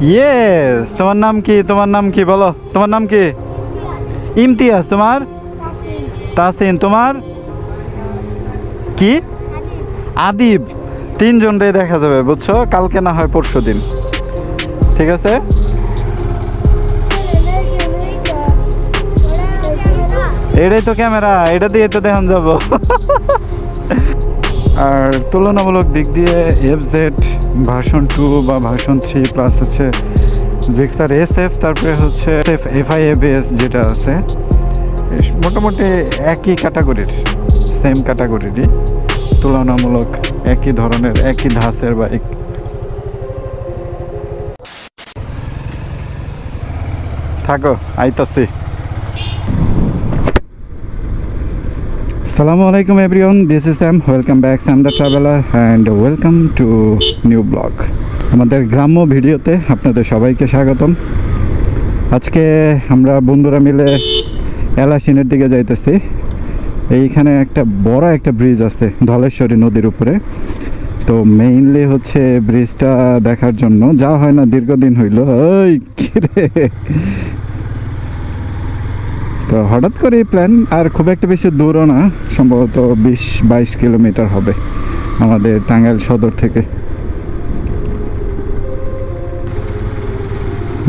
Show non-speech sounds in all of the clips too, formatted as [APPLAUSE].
Yes তোমার নাম কি? তোমার নাম কি? বলো। তোমার নাম কি? ইমতিয়াজ, তোমার? তাসিন। তোমার? কি? আদিব। তিনজন রে দেখা যাবে, বুঝছ? কালকে না হয় পরশু দিন। ঠিক আছে? এটাই তো ক্যামেরা, এটা দিয়ে তো দেখান যাব। [LAUGHS] আর তুলনামূলক দিক দিয়ে এফ জেড ভার্সন টু বা ভার্সন থ্রি প্লাস হচ্ছে জিক্সার এস এফ তারপরে হচ্ছে F F I F S যেটা আছে মোটামুটি একই ক্যাটাগরির সেম ক্যাটাগরিরই তুলনামূলক একই ধরনের, একই ধাঁচের বাইক থাকো, আইতাছি। Assalamu আলাইকুম everyone, this is Sam. Welcome back Sam the Traveler and welcome to new blog. আমাদের গ্রাম্য ভিডিওতে আপনাদের সবাইকে স্বাগতম। আজকে আমরা বন্ধুরা মিলে এলাসিনের দিকে যাইতেছি। এইখানে একটা বড় একটা ব্রিজ আছে ধলেশ্বরী নদীর উপরে। তো মেইনলি হচ্ছে ব্রিজটা দেখার জন্য। যা হয় না দীর্ঘদিন হইল। ওই কিরে? তো হঠাৎ করে এই প্ল্যান আর খুব একটা বেশি দূরও না, সম্ভবত বিশ, বাইশ কিলোমিটার হবে আমাদের টাঙ্গাইল সদর থেকে।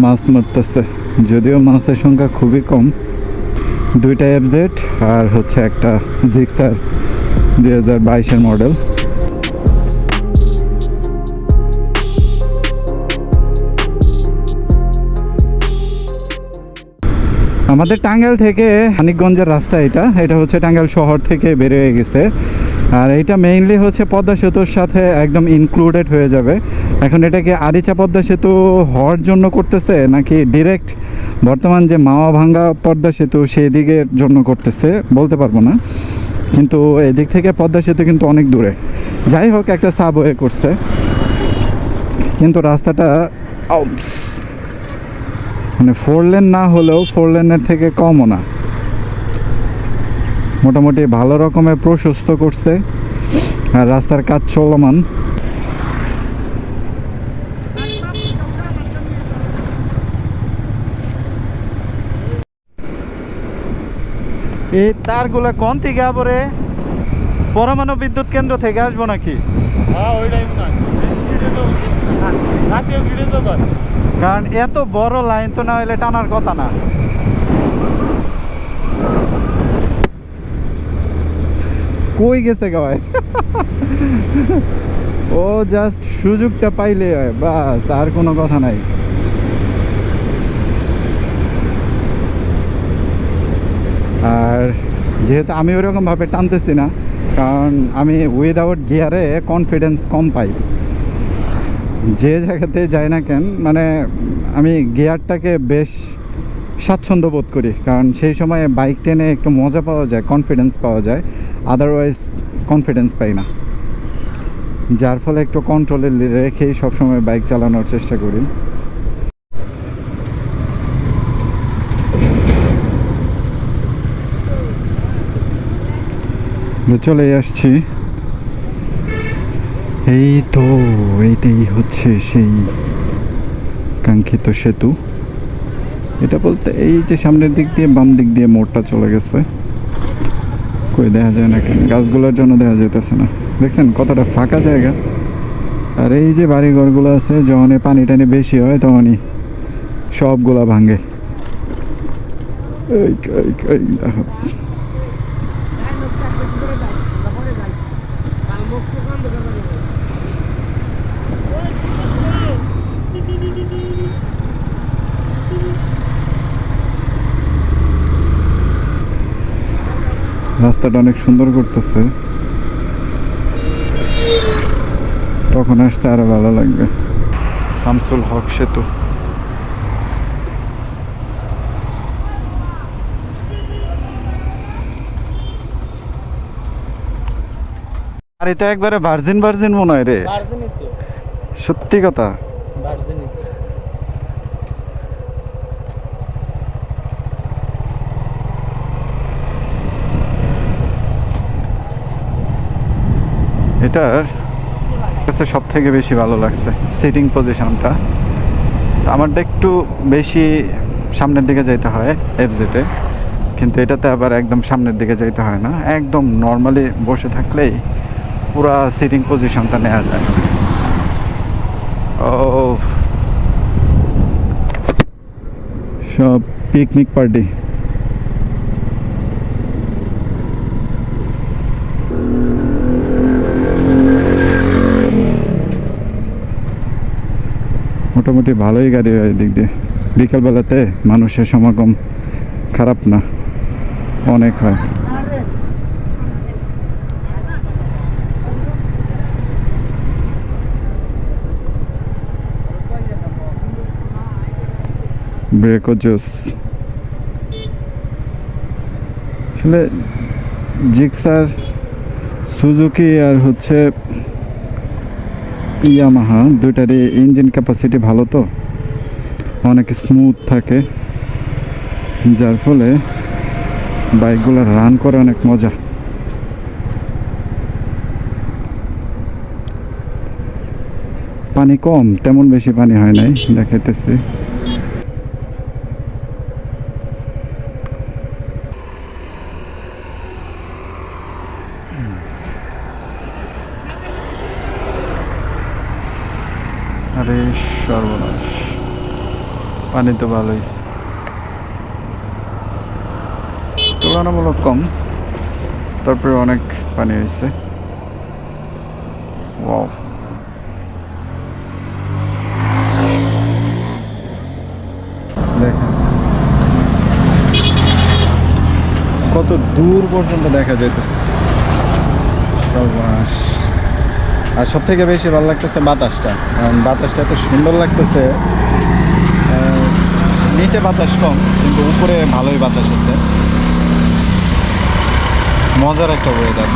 মাছ মারতেছে, যদিও মাছের সংখ্যা খুবই কম। দুইটা এফজেড আর হচ্ছে একটা জিক্সার দুই হাজার বাইশের মডেল আমাদের টাঙ্গাইল থেকে হানিকগঞ্জের রাস্তা এটা। এটা হচ্ছে টাঙ্গাইল শহর থেকে বের হয়ে গেছে। আর এটা মেইনলি হচ্ছে পদ্মা সেতুর সাথে একদম ইনক্লুডেড হয়ে যাবে। এখন এটাকে আরিচা পদ্মা সেতু হওয়ার জন্য করতেছে, নাকি ডিরেক্ট বর্তমান যে মাওয়া ভাঙ্গা পদ্মা সেতু সেই দিকের জন্য করতেছে, বলতে পারব না। কিন্তু এদিক থেকে পদ্মা সেতু কিন্তু অনেক দূরে। যাই হোক, একটা সাবওয়ে করছে। কিন্তু রাস্তাটা মানে ফোর লেন না হলেও ফোর লেনের থেকে কমও না। মোটামুটি ভালো রকমের প্রশস্ত করছে। আর রাস্তার কাজ চলমান। এই তারগুলো কোন থেকে আবরে? পরমাণু বিদ্যুৎ কেন্দ্র থেকে আসব নাকি? হ্যাঁ ওইটাই মনে হয় স্পিডে তো রাতেও ভিড়ে তো কর কারণ এত বড় লাইন তো না হলে টানার কথা না। কই গেছে গাওয়ায় [LAUGHS] ও জাস্ট সুযোগটা পাইলে বাস, আর কোনো কথা নাই। আর যেহেতু আমি ওরকমভাবে টানতেছি না, কারণ আমি উইদাউট গিয়ারে কনফিডেন্স কম পাই। যে জায়গাতে যাই না কেন মানে আমি গিয়ারটাকে বেশ স্বাচ্ছন্দ্য বোধ করি। কারণ সেই সময় বাইক টেনে একটু মজা পাওয়া যায় কনফিডেন্স পাওয়া যায় আদারওয়াইজ কনফিডেন্স পাই না। যার ফলে একটু কন্ট্রোলে রেখেই সবসময় বাইক চালানোর চেষ্টা করি। চলে আসছি। এই তো এইটাই হচ্ছে সেই কাঙ্ক্ষিত সেতু। এটা বলতে এই যে সামনের দিক দিয়ে বাম দিক দিয়ে মোড়টা চলে গেছে। কই, দেখা যায় না কেন? গাছগুলোর জন্য দেখা যেতেছে না। দেখছেন কতটা ফাঁকা জায়গা। আর এই যে বাড়িঘরগুলো আছে যখন পানি টানি বেশি হয়, তখনই সবগুলা ভাঙে। এই এই এই রাস্তাটা অনেক সুন্দর করতেছে। তখন আসতে আরও ভালো লাগবে। শামসুল হক সেতু। আর এটা একবারে ভার্জিন ভার্জিন মনে হয় রে। সত্যি কথা। ভার্জিনই এটার কাছে সব থেকে বেশি ভালো লাগছে সিটিং পজিশনটা আমারটা একটু বেশি সামনের দিকে যেতে হয় এফজেটে কিন্তু এটাতে আবার একদম সামনের দিকে যেতে হয় না। একদম নর্মালি বসে থাকলেই পুরা সিটিং পজিশনটা নেওয়া যায়। ও সব পিকনিক পার্টি মোটামুটি ভালোই গাড়ি হয় এদিক দিয়ে। বিকালবেলাতে মানুষের সমাগম খারাপ না, অনেক হয়। ব্রেকও জুস। আসলে জিক্সার, সুজুকি আর হচ্ছে ইয়ামাহা, দুইটারই ইঞ্জিন ক্যাপাসিটি ভালো তো? অনেক স্মুথ থাকে। যার ফলে বাইকগুলো রান করে অনেক মজা। পানি কম, তেমন বেশি পানি হয় নাই, দেখাইতেছি আরে সর্বনাশ। পানি তো ভালোই। তুলনামূলক কম। তারপরে অনেক পানি হয়েছে কত দূর পর্যন্ত দেখা যাইতেছে। সর্বনাশ। আর সব থেকে বেশি ভালো লাগতেছে বাতাসটা। বাতাসটা এত সুন্দর লাগতেছে নিচে বাতাস কম, কিন্তু উপরে ভালোই বাতাস আছে। মজার একটা ওয়েদার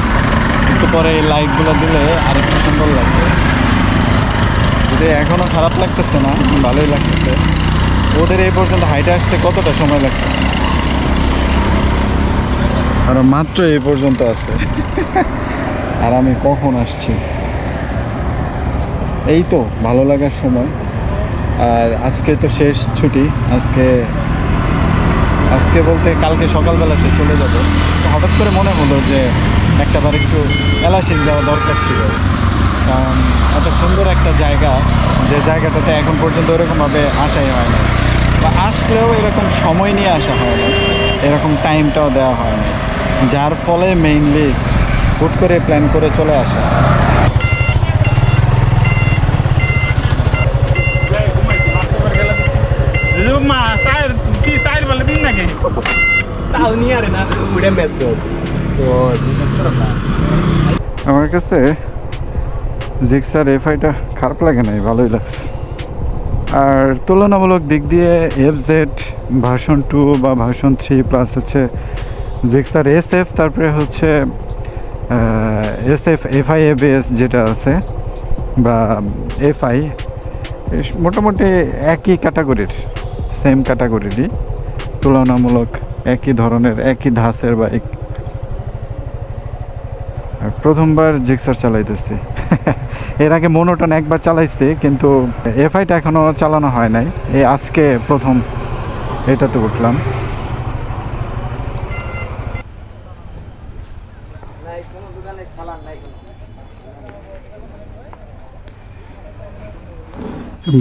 একটু পরে এই লাইটগুলো দিলে আর একটু সুন্দর লাগবে। যদি এখনও খারাপ লাগতেছে না, ভালোই লাগতেছে। ওদের এই পর্যন্ত হাইটে আসতে কতটা সময় লাগতেছে? আর মাত্র এই পর্যন্ত আছে। আর আমি কখন আসছি? এই তো ভালো লাগার সময়। আর আজকে তো শেষ ছুটি, আজকে আজকে বলতে কালকে সকালবেলাতে চলে যাব। তো হঠাৎ করে মনে হলো যে একটা বার একটু এলাসিন যাওয়া দরকার ছিল। কারণ এত সুন্দর একটা জায়গা, যে জায়গাটাতে এখন পর্যন্ত ওরকমভাবে আসাই হয় না বা আসলেও এরকম সময় নিয়ে আসা হয় না এরকম টাইমটাও দেওয়া হয় না যার ফলে মেইনলি হুট করে প্ল্যান করে চলে আসা। [LAUGHS] আমার কাছে জিক্সার এফআইটা খারাপ লাগে নাই, ভালোই লাগছে। আর তুলনামূলক দিক দিয়ে এফ জেড ভার্সন টু বা ভার্সন থ্রি প্লাস হচ্ছে জিক্সার এস এফ তারপরে হচ্ছে S F F I FI S যেটা আছে, বা এফ এফআই মোটামুটি একই ক্যাটাগরির সেম ক্যাটাগরিরই তুলনামূলক একই ধরনের, একই ধাঁচের বাইক। প্রথমবার জিক্সার চালাইতেছি। [LAUGHS] এর আগে মনোটন একবার চালাইছি, কিন্তু এফআইটা এখনও চালানো হয় নাই। এই আজকে প্রথম এটাতে উঠলাম।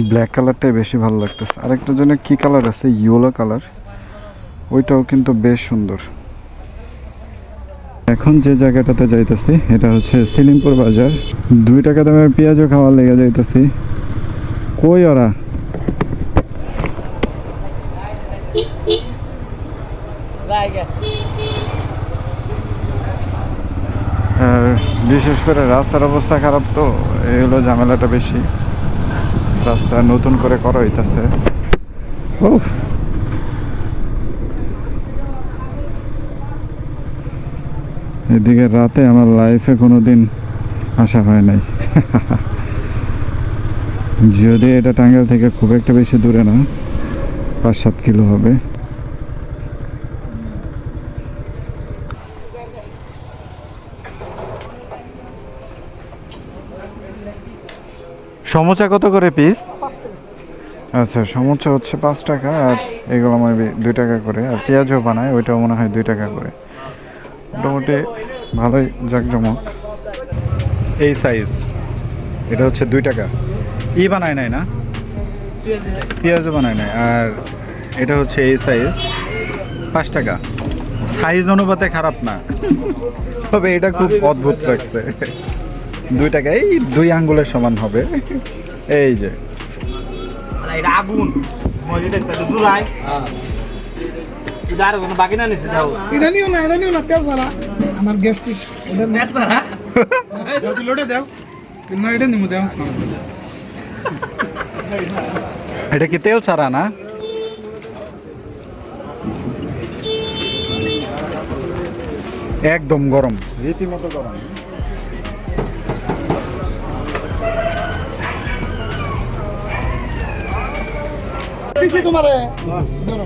ব্ল্যাক কালারটাই বেশি ভালো লাগতেছে। আরেকটা জন্য কি কালার আছে? Yellow colour. ওইটাও কিন্তু বেশ সুন্দর। এখন যে জায়গাটাতে যাইতেছি, এটা হচ্ছে সিলিমপুর বাজার। দুই টাকা দামের পেঁয়াজও খাওয়ার লেগে যাইতেছি। কই ওরা? বিশেষ করে রাস্তার অবস্থা খারাপ তো, এই হলো ঝামেলাটা বেশি। রাস্তা নতুন করে করা হইতেছে। উফ। এদিকে রাতে আমার লাইফে কোনো দিন আসা হয় নাই। যদি এটা টাঙ্গাইল থেকে খুব একটা বেশি দূরে না পাঁচ সাত কিলো হবে। সমোচা কত করে পিস আচ্ছা সমুচা হচ্ছে পাঁচ টাকা আর এগুলো আমার দুই টাকা করে। আর পেঁয়াজও বানায় ওইটাও মনে হয় দুই টাকা করে। মোটামুটি ভালোই জাকজমক। এই সাইজ এটা হচ্ছে দুই টাকা। ই বানায় নাই না? পেঁয়াজও বানায় নাই। আর এটা হচ্ছে এই সাইজ পাঁচ টাকা। সাইজ অনুপাতে খারাপ না। তবে এটা খুব অদ্ভুত লাগছে। দুই টাকা এই দুই আঙ্গুলের সমান হবে। এই যে। এটা আগুন। এটা আর কোনো বাকি না নিছে যাও। এটা নিও না এটা নিও না তেল ছাড়া আমার গ্যাস্ট্রিক ওটা নেট ছাড়া লোটে দাও। না এটা নিমু দাও। এটা কি তেল ছাড়া না? একদম গরম। রীতিমতো গরম। দিছি তোমারে। ধরো।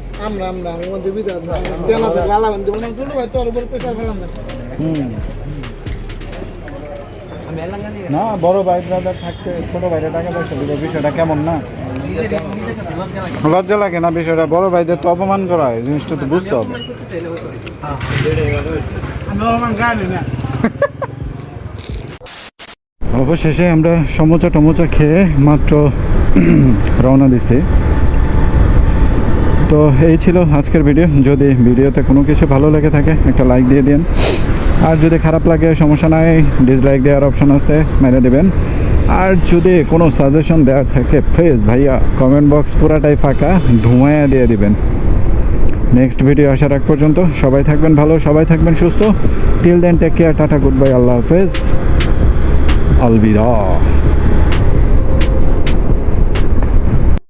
আমরা আমরা আমি মধ্যে বললাম ছোট ভাই তোর উপর ফেলাম না। না বড় ভাই ব্রাদার থাকতে ছোট ভাইরা টাকা পয়সা দিবে বিষয়টা কেমন না? লজ্জা লাগে না বিষয়টা? বড় ভাইদের তো অপমান করা হয় জিনিসটা তো বুঝতে হবে। না। অবশেষে আমরা সমোচা টমোচা খেয়ে মাত্র রওনা দিছি। তো এই ছিল আজকের ভিডিও যদি ভিডিওতে কোনো কিছু ভালো লেগে থাকে, একটা লাইক দিয়ে দিন। আর যদি খারাপ লাগে, সমস্যা নাই ডিসলাইক দেওয়ার অপশন আছে, মেরে দেবেন। আর যদি কোনো সাজেশন দেওয়ার থাকে প্লিজ ভাইয়া কমেন্ট বক্স পুরাটাই ফাঁকা ধোঁয়া দিয়ে দিবেন। নেক্সট ভিডিও আসার আগ পর্যন্ত সবাই থাকবেন ভালো, সবাই থাকবেন সুস্থ। Till then take care tata good bye আল্লাহ হাফেজ। অলবিদা